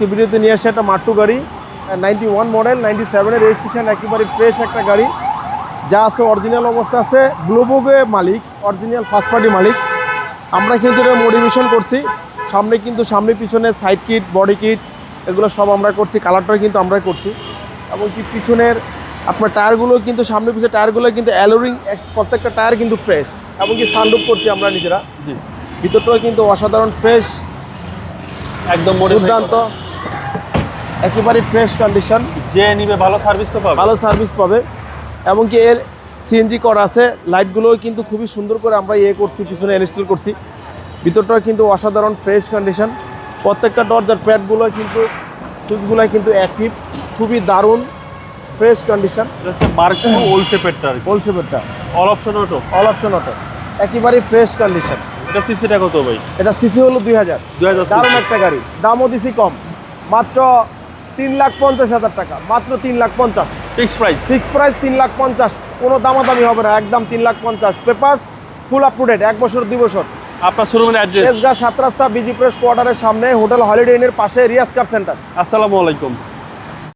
আজকে ভিডিওতে নিয়ে আসে একটা মাট্টু গাড়ি নাইনটি ওয়ান মডেল নাইনটি সেভেনের রেজিস্ট্রেশন একেবারে ফ্রেশ একটা গাড়ি। যা আছে অরিজিনাল অবস্থা আছে গ্লোবোগে মালিক অরিজিনাল ফার্স্ট পার্টি মালিক। আমরা কিন্তু এটা মোটিভেশন করছি। সামনে কিন্তু সামনে পিছনে সাইড কিট বডি কিট এগুলো সব আমরা করছি কালারটাও কিন্তু আমরাই করছি। এবং কি পিছনের আপনার টায়ারগুলো কিন্তু সামনে পিছনে টায়ারগুলো কিন্তু অ্যালোরিং প্রত্যেকটা টায়ার কিন্তু ফ্রেশ এবং কি সানরুফ করছি আমরা নিজেরা। ভিতরটাও কিন্তু অসাধারণ ফ্রেশ একদম দুর্দান্ত। একেবারে ফ্রেশ কন্ডিশন যে নিবে ভালো সার্ভিস তো পাবে। ভালো সার্ভিস পাবে। এবং কি এর সিএনজি করা আছে। লাইটগুলোও কিন্তু খুবই সুন্দর করে আমরা ইয়ে করছি পিছনে ইনস্টল করছি। ভিতরটাও কিন্তু অসাধারণ ফ্রেশ কন্ডিশন প্রত্যেকটা দরজার প্যাডগুলো কিন্তু সুইচগুলো কিন্তু অ্যাক্টিভ খুবই দারুণ ফ্রেশ কন্ডিশন মার্ক ওল শেপেরটা all option auto all option auto একেবারে ফ্রেশ কন্ডিশন এটা সিসিটা কত ভাই? এটা সিসি হলো দুই হাজার। দুই হাজার দারুণ একটা গাড়ি। দামও দিছি কম। মাত্র তিন লাখ পঞ্চাশ হাজার টাকা মাত্র তিন লাখ পঞ্চাশ। ফিক্স প্রাইস ফিক্স প্রাইস তিন লাখ পঞ্চাশ কোনো দামাদামি হবে না একদম তিন লাখ পঞ্চাশ। Papers full up to date এক বছর দুই বছর। আপনার শোরুমের অ্যাড্রেস সাত রাস্তা বিজি প্রেস কোয়ার্টারের সামনে হোটেল হলিডে ইনের পাশে রিয়াজ কার সেন্টার। আসসালামু আলাইকুম।